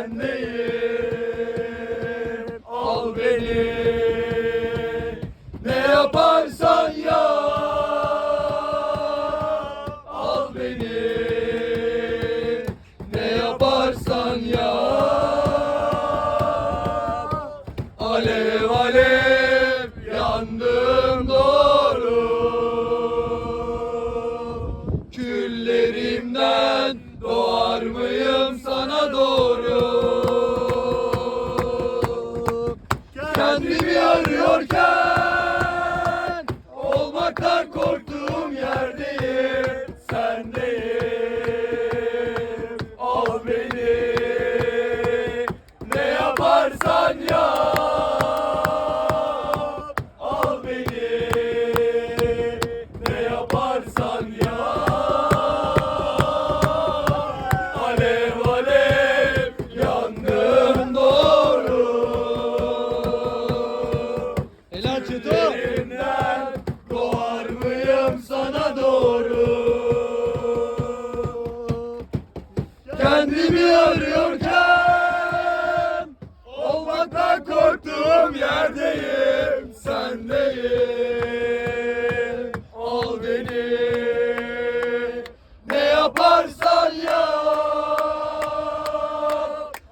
bendeyim Al beni. Ne yaparsan yap. Al beni. Ne yaparsan yap. Alev alev yandım doğru. Küllerimden Kendimi arıyorken. seni arıyorken Olmaktan korktuğum yerdeyim Sendeyim. Al beni Ne yaparsan yap.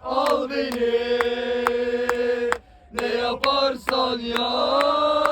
Al beni Ne yaparsan yap.